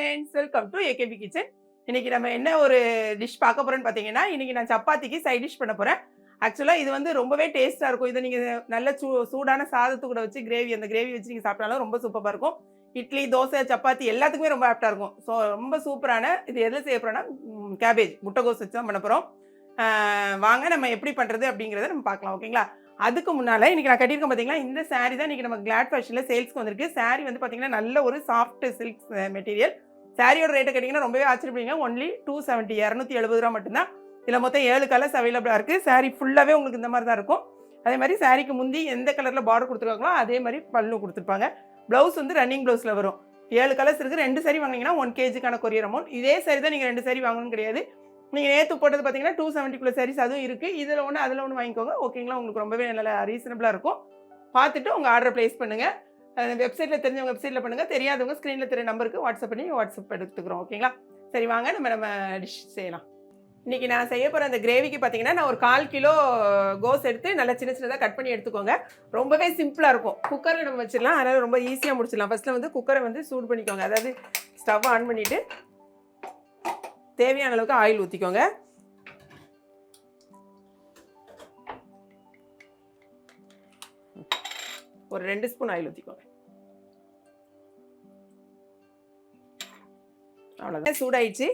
Friends welcome to AKP kitchen இன்னைக்கு நம்ம என்ன ஒரு டிஷ் பார்க்க போகிறோன்னு பார்த்தீங்கன்னா இன்னைக்கு நான் சப்பாத்திக்கு சைட் டிஷ் பண்ண போறேன். ஆக்சுவலாக இது வந்து ரொம்பவே டேஸ்ட்டாக இருக்கும். இதை நீங்கள் நல்ல சூ சூடான சாதத்து கூட வச்சு கிரேவி அந்த கிரேவி வச்சு நீங்கள் சாப்பிட்டாலும் ரொம்ப சூப்பராக இருக்கும். இட்லி தோசை சப்பாத்தி எல்லாத்துக்குமே ரொம்ப ஆப்டாக இருக்கும். ஸோ ரொம்ப சூப்பரான இது எதில் செய்ய போகிறோன்னா கேபேஜ் முட்டைகோஸ் வச்சு தான் பண்ண போகிறோம் வாங்க நம்ம எப்படி பண்ணுறது அப்படிங்கிறத நம்ம பார்க்கலாம் ஓகேங்களா அதுக்கு முன்னால் இன்றைக்கி நான் கட்டியிருக்கேன் பார்த்தீங்கன்னா இந்த சாரீ தான் இன்றைக்கி நம்ம கிளாட் ஃபேஷனில் சேல்ஸ்க்கு வந்திருக்கு. Saree வந்து பார்த்தீங்கன்னா நல்ல ஒரு சாஃப்ட் சில்க் மெட்டீரியல் சாரியோட ரேட்டை கேட்டிங்கன்னா ரொம்பவே ஆச்சரியப்படுங்க ஒன்லி டூ செவன்ட்டி இரநூத்தி எழுபது ரூபா மட்டும்தான். இதில் மொத்தம் ஏழு கலர்ஸ் அவைலபிளாக இருக்குது saree ஃபுல்லாகவே உங்களுக்கு இந்த மாதிரி தான் இருக்கும். அதே மாதிரி சாரிக்கு முந்தி எந்த கலரில் பார்டர் கொடுத்துருக்காங்களோ அதே மாதிரி பல்லு கொடுத்துருப்பாங்க. ப்ளவுஸ் வந்து ரன்னிங் ப்ளவுஸில் வரும். ஏழு கலர்ஸ் இருக்குது ரெண்டு சாரி வாங்கினீங்கன்னா ஒன் கேஜிக்கான கொரியர் அமௌண்ட் இதே சாரி தான் நீங்கள் ரெண்டு சாரி வாங்கணும்னு கிடையாது. நீங்கள் நேற்று போட்டது பார்த்தீங்கன்னா டூ செவன்ட்டிக்குள்ள சாரீஸ் அதுவும் இருக்குது இதில் ஒன்று அதில் ஒன்று வாங்கிக்கோங்க. ஓகேங்களா உங்களுக்கு ரொம்பவே நல்ல ரீசனபிளாக இருக்கும். பார்த்துட்டு உங்கள் ஆர்டர் ப்ளேஸ் பண்ணுங்கள் வெப்சைட்டில் தெரிஞ்சவங்க வெப்சைட்டில் பண்ணுங்கள் தெரியாதவங்க ஸ்க்ரீனில் தெரிய நம்பருக்கு வாட்ஸ்அப் பண்ணி வாட்ஸ்அப் எடுத்துக்கிறோம் ஓகேங்களா சரி வாங்க. நம்ம நம்ம டிஷ் செய்யலாம். இன்றைக்கி நான் செய்ய போகிற அந்த கிரேவிக்கு பார்த்தீங்கன்னா நான் ஒரு கால் கிலோ கோஸ் எடுத்து நல்லா சின்ன சின்னதாக கட் பண்ணி எடுத்துக்கோங்க. ரொம்பவே சிம்பிளாக இருக்கும். குக்கரில் நம்ம வச்சிடலாம். அதனால் ரொம்ப ஈஸியாக முடிச்சிடலாம். ஃபஸ்ட்டில் வந்து குக்கரை வந்து சூடு பண்ணிக்கோங்க. அதாவது ஸ்டவ் ஆன் பண்ணிவிட்டு தேவையான அளவுக்கு ஆயில் ஊற்றிக்கோங்க ஒரு ரெண்டு ஸ்பூன் ஆயில் ஊற்றிக்கோங்க அவ்வளோதான் சூடாயிடுச்சு.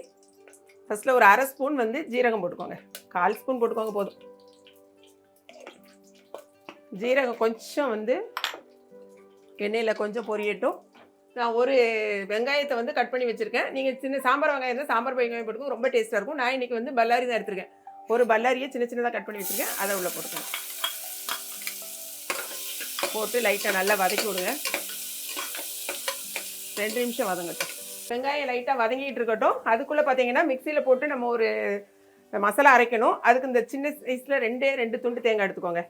ஃபஸ்ட்டில் ஒரு அரை ஸ்பூன் வந்து ஜீரகம் போட்டுக்கோங்க. கால் ஸ்பூன் போட்டுக்கோங்க போதும். ஜீரகம் கொஞ்சம் வந்து எண்ணெயில் கொஞ்சம் பொரியட்டும். நான் ஒரு வெங்காயத்தை வந்து கட் பண்ணி வச்சுருக்கேன். நீங்கள் சின்ன சாம்பார் வெங்காயம் இருந்தால் சாம்பார் வெங்காயம் போட்டுக்கோங்க. ரொம்ப டேஸ்ட்டாக இருக்கும். நான் இன்றைக்கி வந்து பல்லாரி தான் எடுத்திருக்கேன். ஒரு பல்லாரியை சின்ன சின்னதாக கட் பண்ணி வச்சுருக்கேன். அதை உள்ளே போட்டுக்கோங்க. போட்டு லைட்டாக நல்லா வதக்கி விடுங்க. ரெண்டு நிமிஷம் வதங்கட்டும். வெங்காயம் லைட்டாக வதங்கிட்டு இருக்கட்டும். அதுக்குள்ளே பார்த்தீங்கன்னா மிக்சியில் போட்டு நம்ம ஒரு மசாலா அரைக்கணும். அதுக்கு இந்த சின்ன சைஸில் ரெண்டே ரெண்டு துண்டு தேங்காய் எடுத்துக்கோங்க.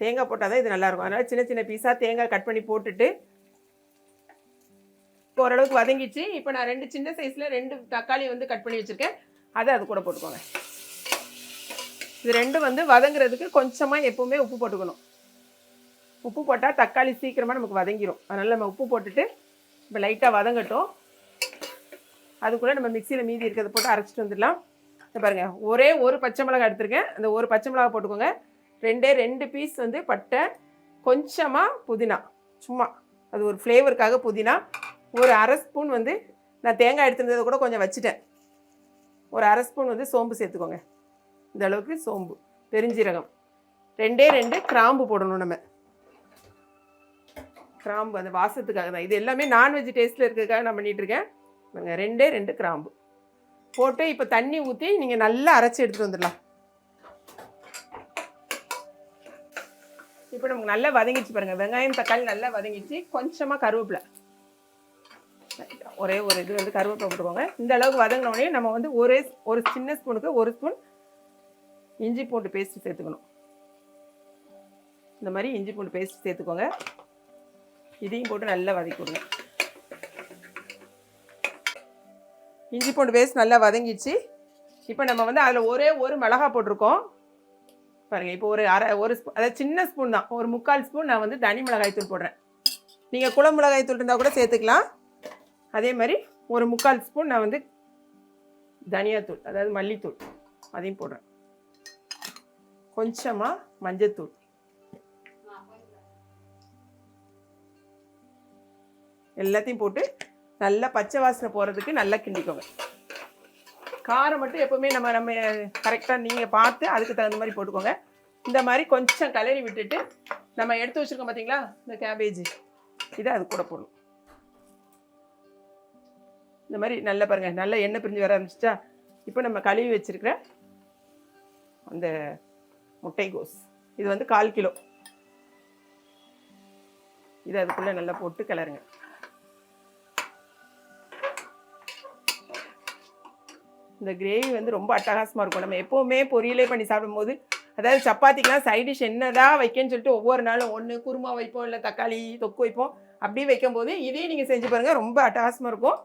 தேங்காய் போட்டால் தான் இது நல்லாயிருக்கும் அதனால் சின்ன சின்ன பீஸாக தேங்காய் கட் பண்ணி போட்டுட்டு ஓரளவுக்கு வதங்கிச்சு. இப்போ நான் ரெண்டு சின்ன சைஸில் ரெண்டு தக்காளி வந்து கட் பண்ணி வச்சுருக்கேன். அதை அது கூட போட்டுக்கோங்க. இது ரெண்டும் வந்து வதங்குறதுக்கு கொஞ்சமாக எப்போவுமே உப்பு போட்டுக்கணும். உப்பு போட்டால் தக்காளி சீக்கிரமாக நமக்கு வதங்கிடும் அதனால் நம்ம உப்பு போட்டுட்டு இப்போ லைட்டாக வதங்கட்டும். அதுக்குள்ளே நம்ம மிக்சியில் மீதி இருக்கிறத போட்டு அரைச்சிட்டு வந்துடலாம். இந்த பாருங்கள் ஒரே ஒரு பச்சை மிளகா எடுத்துருக்கேன். அந்த ஒரு பச்சை மிளகா போட்டுக்கோங்க. ரெண்டே ரெண்டு பீஸ் வந்து பட்டை கொஞ்சமாக புதினா. சும்மா. அது ஒரு ஃப்ளேவருக்காக புதினா. ஒரு அரை ஸ்பூன் வந்து நான் தேங்காய் எடுத்துருந்ததை கூட கொஞ்சம் வச்சுட்டேன். ஒரு அரை ஸ்பூன் வந்து சோம்பு சேர்த்துக்கோங்க. இந்த அளவுக்கு சோம்பு பெருஞ்சீரகம். ரெண்டே ரெண்டு கிராம்பு போடணும் நம்ம. கிராம்பு அந்த வாசத்துக்காக தான். இது எல்லாமே நான்வெஜ் டேஸ்ட்டில் இருக்கிறதுக்காக நான் பண்ணிகிட்ருக்கேன் இருக்கேன். பாருங்க, ரெண்டே ரெண்டு கிராம்பு. போட்டு இப்போ தண்ணி ஊற்றி நீங்கள் நல்லா அரைச்சி எடுத்துகிட்டு வந்துடலாம். இப்போ நமக்கு நல்லா வதங்கிச்சு பாருங்கள் வெங்காயம் தக்காளி நல்லா வதங்கிச்சு கொஞ்சமாக கருவேப்பிலை. ஒரே ஒரு இது வந்து கருவேப்பிலை போட்டுக்கோங்க. இந்த அளவுக்கு வதங்கினோடனே நம்ம வந்து ஒரே ஒரு சின்ன ஸ்பூனுக்கு ஒரு ஸ்பூன் இஞ்சி பூண்டு பேஸ்ட் சேர்த்துக்கணும். இந்த மாதிரி இஞ்சி பூண்டு பேஸ்ட் சேர்த்துக்கோங்க. இதையும் போட்டு நல்லா வதக்கி விடுங்க இஞ்சி பூண்டு பேஸ்ட் நல்லா வதங்கிச்சு இப்போ நம்ம வந்து அதில் ஒரே ஒரு மிளகா போட்டிருக்கோம். பாருங்க இப்போ ஒரு அரை ஒரு ஸ்பூன் அதாவது சின்ன ஸ்பூன் தான். ஒரு முக்கால் ஸ்பூன் நான் வந்து தனி மிளகாய் தூள் போடுறேன். நீங்கள் குளம் மிளகாய் தூள் இருந்தால் கூட சேர்த்துக்கலாம். அதே மாதிரி ஒரு முக்கால் ஸ்பூன் நான் வந்து தனியாத்தூள் அதாவது மல்லித்தூள் அதையும் போடுறேன். கொஞ்சமாக மஞ்சத்தூள். எல்லாத்தையும் போட்டு நல்லா பச்சை வாசனை போகிறதுக்கு நல்லா கிண்டிக்கோங்க. காரம் மட்டும் எப்போவுமே நம்ம நம்ம கரெக்டாக நீங்கள் பார்த்து அதுக்கு தகுந்த மாதிரி போட்டுக்கோங்க. இந்த மாதிரி கொஞ்சம் கலரி விட்டுட்டு நம்ம எடுத்து வச்சுருக்கோம் பார்த்தீங்களா இந்த கேபேஜ் இதை அது கூட போடணும். இந்த மாதிரி நல்லா பாருங்கள் நல்லா எண்ணெய் பிரிஞ்சு வர ஆரம்பிச்சிச்சா இப்போ நம்ம கழுவி வச்சுருக்கிற அந்த முட்டைகோஸ். இது வந்து கால் கிலோ. இது அதுக்குள்ளே நல்லா போட்டு கிளறுங்க. இந்த கிரேவி வந்து ரொம்ப அட்டகாசமாக இருக்கும். நம்ம எப்போவுமே பொரியலே பண்ணி சாப்பிடும்போது அதாவது சப்பாத்திக்கெலாம் சைட் டிஷ் என்னதான் வைக்கன்னு சொல்லிட்டு ஒவ்வொரு நாளும் ஒன்று குருமா வைப்போம் இல்லை தக்காளி தொக்கு வைப்போம். அப்படி வைக்கும்போது இதையும் நீங்கள் செஞ்சு பாருங்கள் ரொம்ப அட்டகாசமாக இருக்கும்.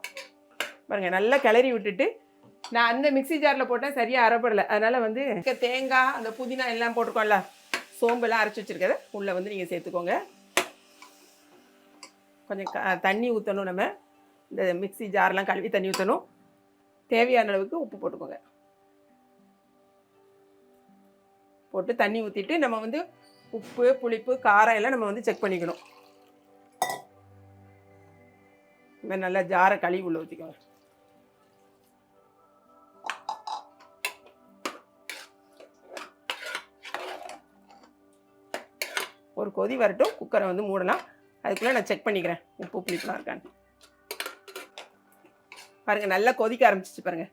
பாருங்கள் நல்லா கிளறி விட்டுட்டு நான் அந்த மிக்ஸி ஜாரில் போட்டேன் சரியாக அரைப்படலை. அதனால் வந்து தேங்காய் அந்த புதினா எல்லாம் போட்டிருக்கோம்ல சோம்பெல்லாம் அரைச்சி வச்சுருக்கத உள்ளே வந்து நீங்கள் சேர்த்துக்கோங்க. கொஞ்சம் க- தண்ணி ஊற்றணும் நம்ம. இந்த மிக்ஸி ஜார்லாம் கழுவி தண்ணி ஊற்றணும் தேவையான அளவுக்கு உப்பு போட்டுக்கோங்க. போட்டு தண்ணி ஊற்றிட்டு நம்ம வந்து உப்பு புளிப்பு காரம் எல்லாம் நம்ம வந்து செக் பண்ணிக்கணும். இந்த மாதிரி நல்லா ஜார கழுவி உள்ள ஊற்றிக்கோங்க ஒரு கொதி வரட்டும். குக்கரை வந்து மூடலாம். அதுக்குள்ளே நான் செக் பண்ணிக்கிறேன் உப்பு புளிப்புலாம் இருக்கான்னு. பாருங்கள் நல்லா கொதிக்க ஆரம்பிச்சிச்சு பாருங்கள்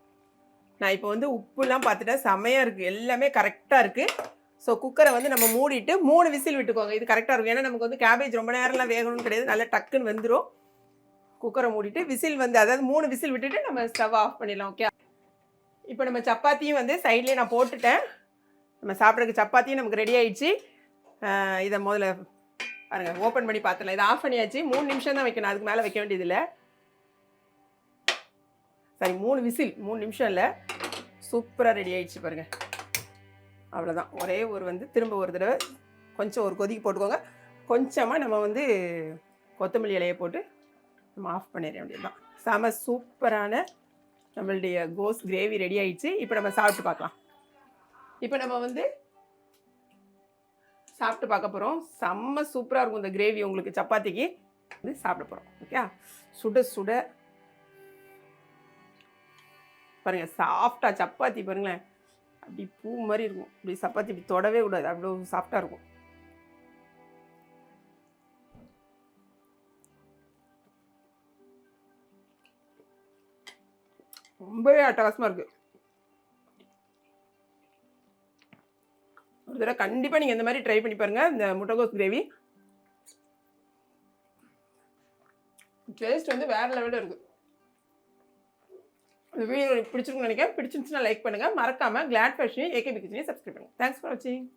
நான் இப்போ வந்து உப்புலாம் பார்த்துட்டேன் செமையாக இருக்குது எல்லாமே கரெக்டாக இருக்குது ஸோ குக்கரை வந்து நம்ம மூடிட்டு மூணு விசில் விட்டுக்கோங்க. இது கரெக்டாக இருக்கும். ஏன்னா நமக்கு வந்து கேபேஜ் ரொம்ப நேரம்லாம் வேகணும்னு கிடையாது. நல்லா டக்குன்னு வந்துடும் குக்கரை மூடிட்டு விசில் வந்து அதாவது மூணு விசில் விட்டுட்டு நம்ம ஸ்டவ் ஆஃப் பண்ணிடலாம் ஓகே இப்போ நம்ம சப்பாத்தியும் வந்து சைட்லேயே நான் போட்டுட்டேன். நம்ம சாப்பிட்றதுக்கு சப்பாத்தியும் நமக்கு ரெடி ஆயிடுச்சு. இதை முதல்ல பாருங்கள் ஓப்பன் பண்ணி பார்த்துடலாம். இதை ஆஃப் பண்ணியாச்சு. மூணு நிமிஷம் தான் வைக்கணும். அதுக்கு மேலே வைக்க வேண்டியதில்லை. சரி மூணு விசில் மூணு நிமிஷம் இல்லை சூப்பராக ரெடி ஆகிடுச்சு பாருங்கள் அவ்வளோதான் ஒரே ஒரு வந்து திரும்ப ஒரு தடவை கொஞ்சம் ஒரு கொதிக்கு போட்டுக்கோங்க. கொஞ்சமாக நம்ம வந்து கொத்தமல்லி இலையை போட்டு நம்ம ஆஃப் பண்ணிட வேண்டியதுதான். செம சூப்பரான நம்மளுடைய கோஸ் கிரேவி ரெடி ஆயிடுச்சு. இப்போ நம்ம சாப்பிட்டு பார்க்கலாம். இப்போ நம்ம வந்து சாப்பிட்டு பார்க்க போகிறோம் செம்ம சூப்பராக இருக்கும் இந்த கிரேவி உங்களுக்கு சப்பாத்திக்கு. வந்து சாப்பிட போகிறோம் ஓகே சுட சுட பாருங்க சாஃப்டாக சப்பாத்தி பாருங்களேன். அப்படி பூ மாதிரி இருக்கும். இப்படி சப்பாத்தி இப்படி தொடவே கூடாது. அவ்வளோ சாஃப்டாக இருக்கும். ரொம்பவே அட்டகாசமாக இருக்குது ஒரு தடவை கண்டிப்பாக நீங்கள் இந்த மாதிரி ட்ரை பண்ணி பாருங்கள் இந்த முட்டைகோஸ் கிரேவி. டேஸ்ட் வந்து வேறு லெவலில் இருக்குது இந்த வீடியோ பிடிச்சிருக்குன்னு நினைக்கிறேன். பிடிச்சிருந்துச்சுன்னா லைக் பண்ணுங்கள் மறக்காமல் கிளாட் ஃபேஷனையும் ஏகே கிச்சனையும் சப்ஸ்கிரைப் பண்ணுங்கள் தேங்க்ஸ் ஃபார் வாட்சிங்